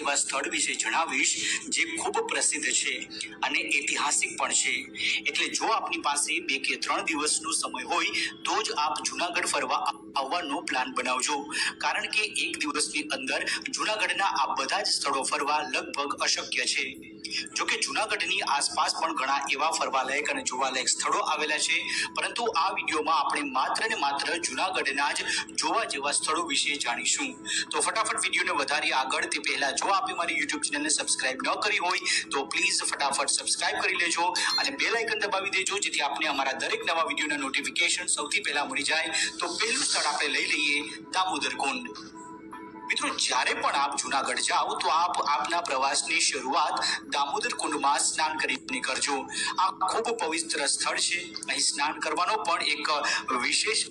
એવા સ્થળ વિશે જણાવીશ જે ખૂબ પ્રસિદ્ધ છે અને ઐતિહાસિક પણ છે. એટલે જો આપની પાસે બે કે ત્રણ દિવસનો સમય હોય, તો જ આપ જુનાગઢ ફરવા આવવાનો પ્લાન બનાવજો. કારણ કે એક દિવસની અંદર જુનાગઢના આ બધા જ સ્થળો ફરવા લગભગ અશક્ય છે. જો જૂનાગઢની જુનાગઢની આસપાસ પણ ઘણા એવા ફરવાલાયક અને જોવાલાયક સ્થળો આવેલા છે. પરંતુ આ વિડીયોમાં આપણે માત્ર ને માત્ર જુનાગઢના જ જોવા જેવા સ્થળો વિશે જાણીશું. તો ફટાફટ વિડીયોને વધારી આગળ તે પહેલા જો આપે મારી યુટ્યુબ ચેનલને સબસ્ક્રાઇબ ન કરી હોય, તો પ્લીઝ ફટાફટ સબસ્ક્રાઇબ કરી લેજો અને બેલ આઇકન દબાવી દેજો, જેથી આપને અમારા દરેક નવા વિડીયોના નોટિફિકેશન સૌથી પહેલા મળી જાય. તો પહેલું સ્થળ આપણે લઈ લઈએ દામોદર કુંડ. મિત્રો, જ્યારે પણ આપ જુનાગઢ જાઓ, તો આપ આપના પ્રવાસની શરૂઆત દામોદર કુંડમાં સ્નાન કરીને કરજો. આ ખૂબ પવિત્ર સ્થળ છે. અહીં સ્નાન કરવાનો પણ એક વિશેષ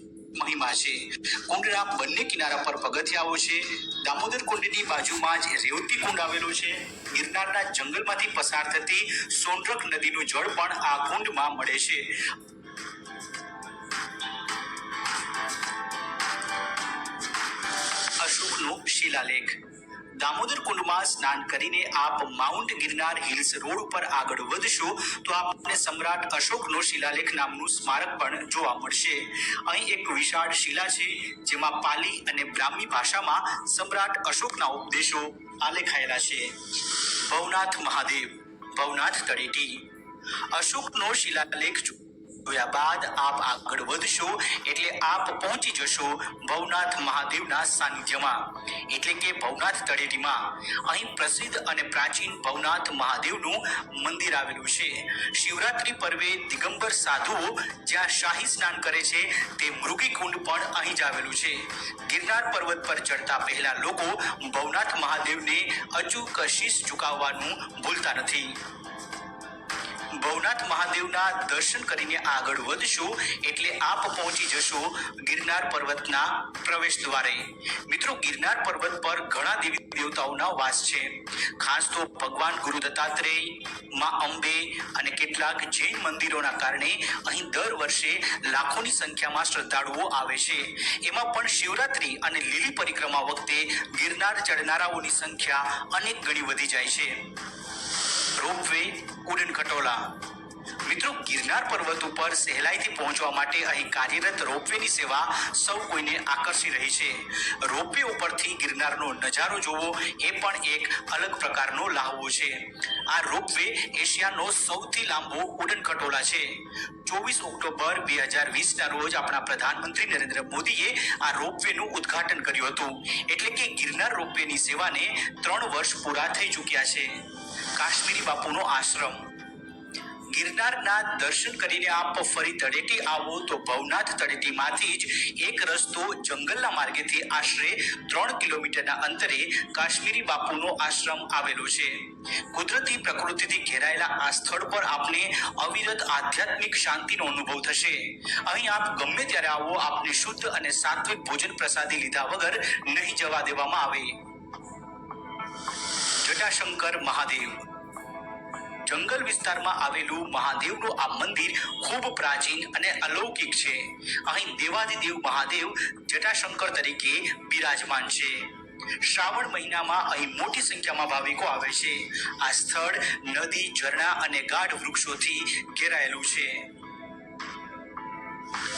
મહિમા છે. કુંડના બંને કિનારા પર પગથિયાઓ છે. દામોદર કુંડની બાજુમાં જ રેવતી કુંડ આવેલો છે. ગિરનારના જંગલમાંથી પસાર થતી સોનરખ નદીનું જળ પણ આ કુંડમાં મળે છે. શિલાલેખ. દામોદર કુંડમાં સ્નાન કરીને આપ માઉન્ટ ગિરનાર હિલ્સ રોડ ઉપર આગળ વધશો તો આપને સમ્રાટ અશોકનો શિલાલેખ નામનું સ્મારક પણ જોવા મળશે. અહીં એક વિશાળ શિલા છે, જેમાં પાલી અને બ્રાહ્મી ભાષામાં સમ્રાટ અશોકના ઉપદેશો આલેખાયેલા છે. ભવનાથ મહાદેવ, ભવનાથ તળેટી. અશોકનો શિલાલેખ જોયા બાદ આપ આગળ વધશો એટલે આપ પહોંચી જશો ભવનાથ મહાદેવના સાનિધ્યમાં. એટલે કે ભવનાથ તળેટીમાં. અહીં પ્રસિદ્ધ અને પ્રાચીન ભવનાથ મહાદેવનું મંદિર આવેલું છે. શિવરાત્રી પર્વે દિગંબર સાધુઓ જ્યાં શાહી સ્નાન કરે છે તે મૃગી કુંડ પણ અહીં જ આવેલું છે. ગિરનાર પર્વત પર ચડતા પહેલા લોકો ભવનાથ મહાદેવને અચૂક શીશ ઝુકાવવાનું ભૂલતા નથી. ભવનાથ મહાદેવના દર્શન કરીને આગળ વધશો એટલે આપ પહોંચી જશો ગિરનાર પર્વતના પ્રવેશ દ્વારે. મિત્રો, ગિરનાર પર્વત પર ઘણા દેવી દેવતાઓના વાસ છે. ખાસ તો ભગવાન ગુરુ દત્તાત્રેય, માં અંબે અને કેટલાક જૈન મંદિરોના કારણે અહીં દર વર્ષે લાખોની સંખ્યામાં શ્રદ્ધાળુઓ આવે છે. એમાં પણ શિવરાત્રી અને લીલી પરિક્રમા વખતે ગિરનાર ચડનારાઓની સંખ્યા અનેક ગણી વધી જાય છે. રોપવે ઉડન ખટોલા મિત્રો, ગિરનાર પર્વત ઉપર સહેલાઈથી પહોંચવા માટે અહીં કાર્યરત રોપવેની સેવા સૌ કોઈને આકર્ષી રહી છે. રોપવે ઉપરથી ગિરનારનો નજારો જોવો એ પણ એક અલગ પ્રકારનો લાહવો છે. આ રોપવે એશિયાનો સૌથી લાંબો ઉડન ખટોલા છે. ચોવીસ ઓક્ટોબર બે હજાર વીસના રોજ આપણા પ્રધાનમંત્રી નરેન્દ્ર મોદીએ આ રોપવેનું ઉદ્ઘાટન કર્યું હતું. એટલે કે ગિરનાર રોપવેની સેવાને ત્રણ વર્ષ પૂરા થઈ ચૂક્યા છે. કાશ્મીરી બાપુનો આશ્રમ. ગિરનારના દર્શન કરીને આપ ફરી તળેટી આવો. તો ભવનાથ તળેટીમાંથી જ એક રસ્તો જંગલના માર્ગેથી આશરે ત્રણ કિલોમીટરના અંતરે કાશ્મીરી બાપુનો આશ્રમ આવેલો છે. કુદરતી પ્રકૃતિથી ઘેરાયેલા આ સ્થળ પર આપને અવિરત આધ્યાત્મિક શાંતિનો અનુભવ થશે. અહીં આપ ગમે ત્યારે આવો, આપને શુદ્ધ અને સાત્વિક ભોજન પ્રસાદી લીધા વગર નહીં જવા દેવામાં આવે. જટાશંકર મહાદેવ જંગલ વિસ્તારમાં આવેલું મહાદેવનું આ મંદિર ખૂબ પ્રાચીન અને અલૌકિક છે. અહીં દેવાદિદેવ મહાદેવ જટાશંકર તરીકે બિરાજમાન છે. શ્રાવણ મહિનામાં અહીં મોટી સંખ્યામાં ભાવિકો આવે છે. આ સ્થળ નદી, ઝરણા અને ગાઢ વૃક્ષોથી ઘેરાયેલું છે.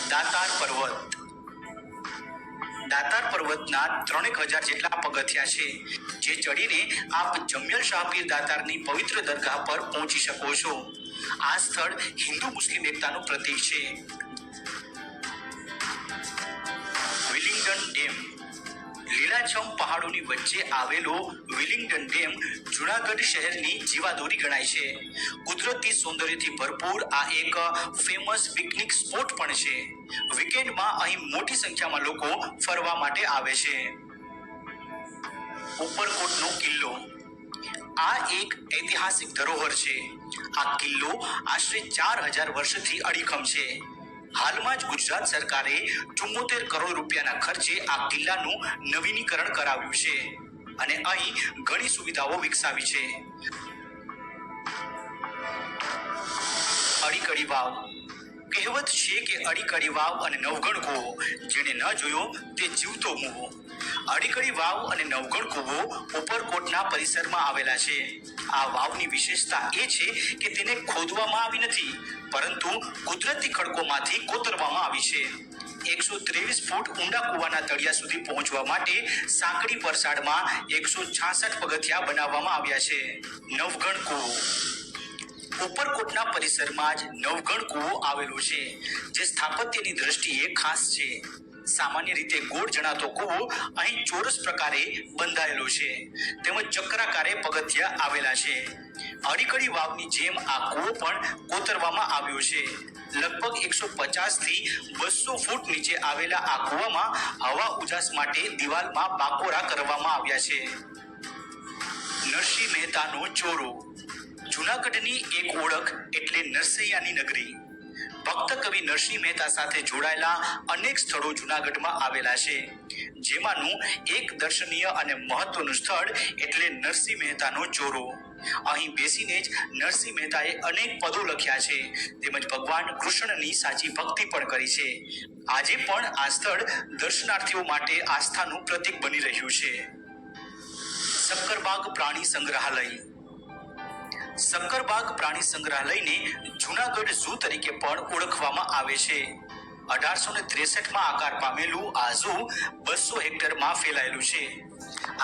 દાતાર પર્વત. દાતાર પર્વતના ત્રણેક હજાર જેટલા પગથિયા છે, જે ચડીને આપ જમિયલ શાહપીર દાતારની પવિત્ર દરગાહ પર પહોંચી શકો છો. આ સ્થળ હિન્દુ મુસ્લિમ એકતાનું પ્રતીક છે. વિલિંગડન ડેમ લીલાછમ પહાડોની વચ્ચે આવેલો વિલિંગડન ડેમ જુનાગઢ શહેરની જીવાદોરી ગણાય છે. કુદરતી સૌંદર્યથી ભરપૂર આ એક ફેમસ પિકનિક સ્પોટ પણ છે. વીકેન્ડમાં અહીં મોટી સંખ્યામાં લોકો ફરવા માટે આવે છે. ઉપરકોટનો કિલ્લો. આ એક ઐતિહાસિક ધરોહર છે. આ કિલ્લો આશરે ચાર હજાર વર્ષથી અડીખમ છે. હાલમાં જ ગુજરાત સરકારે ચુમ્મોતેર કરોડ રૂપિયાના ખર્ચે આ કિલ્લાનું નવીનીકરણ કરાવ્યું છે અને અહીં ઘણી સુવિધાઓ વિકસાવી છે. અડીકડી વાવ કહેવત છે કે અડીકડી વાવ અને નવગણ કૂવો. જેને ન જોયો તે જીવતો મૂવો અડીકડી વાવ અને નવગણ કૂવો ઉપરકોટના પરિસરમાં આવેલા છે. આ વાવની વિશેષતા એ છે કે તેને ખોદવામાં આવી નથી, પરંતુ કુદરતી ખડકોમાંથી કોતરવામાં આવી છે. એકસો ત્રેવીસ ફૂટ ઊંડા કૂવાના તળિયા સુધી પહોંચવા માટે સાંકડી પરસાડમાં એકસો છાસઠ પગથિયા બનાવવામાં આવ્યા છે. નવગણ કૂવો. ઉપરકોટના પરિસરમાં જ નવગણ કૂવો આવેલો છે, જે સ્થાપત્યની દ્રષ્ટિએ ખાસ છે. સામાન્ય રીતે ગોળ જણાતો કૂવો અહીં ચોરસ પ્રકારે બંધાયેલો છે. તેમજ ચક્રાકારે પગથિયા આવેલા છે. અડીકડી વાવની જેમ આ કૂવો પણ કોતરવામાં આવ્યો છે. લગભગ એકસો પચાસથી બસો ફૂટ નીચે આવેલા આ કૂવામાં હવા ઉજાસ માટે દિવાલમાં બાકોરા કરવામાં આવ્યા છે. નરસિંહ મહેતાનો ચોરો જૂનાગઢની એક ઓળખ એટલે નરસૈયાની નગરી. ભક્ત કવિ નરસિંહ મહેતા સાથે જોડાયેલા અનેક સ્થળો જૂનાગઢમાં આવેલા છે. જેમાંનું એક દર્શનીય અને મહત્વનું સ્થળ એટલે નરસિંહ મહેતાનો ચોરો. અહીં બેસીને જ નરસિંહ મહેતાએ અનેક પદો લખ્યા છે. તેમજ ભગવાન કૃષ્ણની સાચી ભક્તિ પણ કરી છે. આજે પણ આ સ્થળ દર્શનાર્થીઓ માટે આસ્થાનું પ્રતીક બની રહ્યું છે. સક્કરબાગ પ્રાણી સંગ્રહાલય. સક્કરબાગ પ્રાણી સંગ્રહાલયને જૂનાગઢ ઝૂ તરીકે પણ ઓળખવામાં આવે છે. અઢારસો ને ત્રેસઠમાં આકાર પામેલું આ ઝૂ બસો હેક્ટરમાં ફેલાયેલું છે.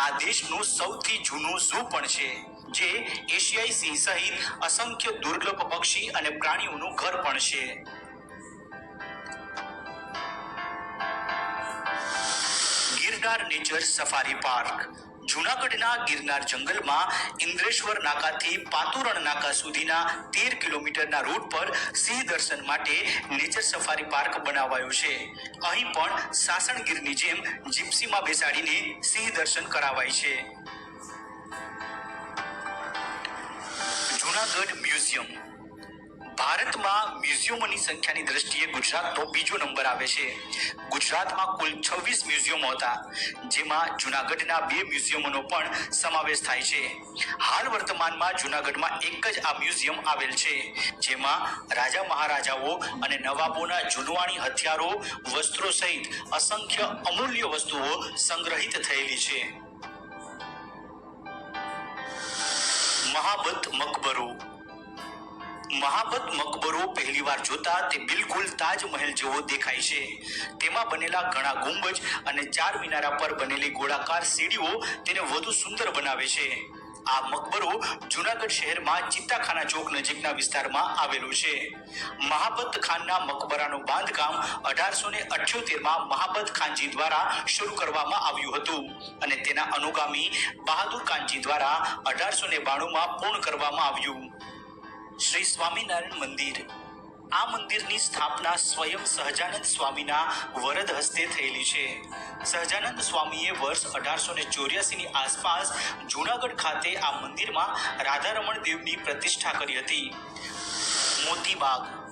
આ દેશનું સૌથી જૂનું ઝૂ પણ છે, જે એશિયાઈ સિંહ સહિત અસંખ્ય દુર્લભ પક્ષી અને પ્રાણીઓનું ઘર પણ છે. ગિરનાર નેચર સફારી પાર્ક જૂનાગઢના ગિરનાર જંગલમાં ઇન્દ્રેશ્વર નાકાથી પાતુરણ નાકા સુધીના તેર કિલોમીટરના રૂટ પર સિંહ દર્શન માટે નેચર સફારી પાર્ક બનાવાયો છે. અહીં પણ સાસણગીરની જેમ જીપ્સીમાં બેસાડીને સિંહ દર્શન કરાવાય છે. જૂનાગઢ મ્યુઝિયમ ભારતમાં મ્યુઝિયમોની સંખ્યાની દ્રષ્ટિએ ગુજરાતનો બીજો નંબર આવે છે. ગુજરાતમાં કુલ છવ્વીસ મ્યુઝિયમો હતા, જેમાં જૂનાગઢના બે મ્યુઝિયમોનો પણ સમાવેશ થાય છે. હાલ વર્તમાનમાં જૂનાગઢમાં એક જ આ મ્યુઝિયમ આવેલ છે, જેમાં રાજા મહારાજાઓ અને નવાબોના જુનવાણી હથિયારો, વસ્ત્રો સહિત અસંખ્ય અમૂલ્ય વસ્તુઓ સંગ્રહિત થયેલી છે. મહાબત મકબરો મહાબત મકબરો પહેલીવાર જોતા તે બિલકુલ તાજમહેલ જેવો દેખાય છે. તેમાં બનેલા ઘણા ગુંબજ અને ચાર મિનારા પર બનેલી ગોળાકાર સીડીઓ તેને વધુ સુંદર બનાવે છે. આ મકબરો જુનાગઢ શહેરમાં ચિત્તાખાના ચોક નજીકના વિસ્તારમાં આવેલો છે. મહાબત ખાનના મકબરાનું બાંધકામ અઢારસો ને અઠ્યોતેરમાં મહાબત ખાનજી દ્વારા શરૂ કરવામાં આવ્યું હતું અને તેના અનુગામી બહાદુર ખાનજી દ્વારા અઢારસો ને બાણુંમાં પૂર્ણ કરવામાં આવ્યું. શ્રી સ્વામિનારાયણ મંદિર. આ મંદિરની સ્થાપના સ્વયં સહજાનંદ સ્વામીના વરદ હસ્તે થયેલી છે. સહજાનંદ સ્વામીએ વર્ષ અઢારસો ને ચોર્યાસીની આસપાસ જૂનાગઢ ખાતે આ મંદિરમાં રાધારમણ દેવની પ્રતિષ્ઠા કરી હતી. મોતીબાગ.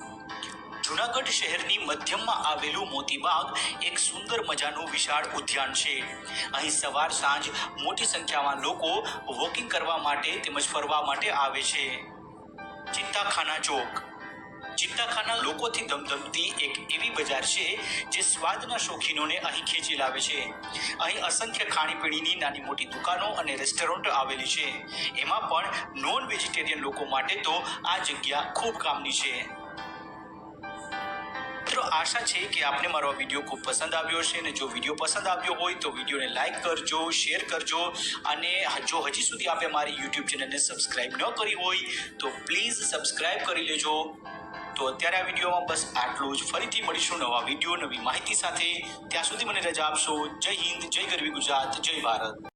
જૂનાગઢ શહેરની મધ્યમાં આવેલું મોતીબાગ એક સુંદર મજાનું વિશાળ ઉદ્યાન છે. અહીં સવાર સાંજ મોટી સંખ્યામાં લોકો વોકિંગ કરવા માટે તેમજ ફરવા માટે આવે છે. ચિત્તાખાના ચોક. ચિત્તાખાના લોકોથી ધમધમતી એક એવી બજાર છે જે સ્વાદના શોખીનોને અહીં ખેંચી લાવે છે. અહીં અસંખ્ય ખાણીપીણીની નાની મોટી દુકાનો અને રેસ્ટોરન્ટ આવેલી છે. એમાં પણ નોન વેજીટેરિયન લોકો માટે તો આ જગ્યા ખૂબ કામની છે. મિત્રો, આશા છે કે આપને મારો વીડિયો ખૂબ પસંદ આવ્યો છે અને જો વીડિયો પસંદ આવ્યો હોય તો વિડીયોને લાઇક કરજો, શેર કરજો અને જો હજી સુધી આપે મારી યુટ્યુબ ચેનલને સબસ્ક્રાઇબ ન કરી હોય તો પ્લીઝ સબસ્ક્રાઇબ કરી લેજો. તો અત્યારે આ વિડીયોમાં બસ આટલું જ. ફરીથી મળીશું નવા વીડિયો, નવી માહિતી સાથે. ત્યાં સુધી મને રજા આપશો. જય હિન્દ, જય ગરવી ગુજરાત, જય ભારત.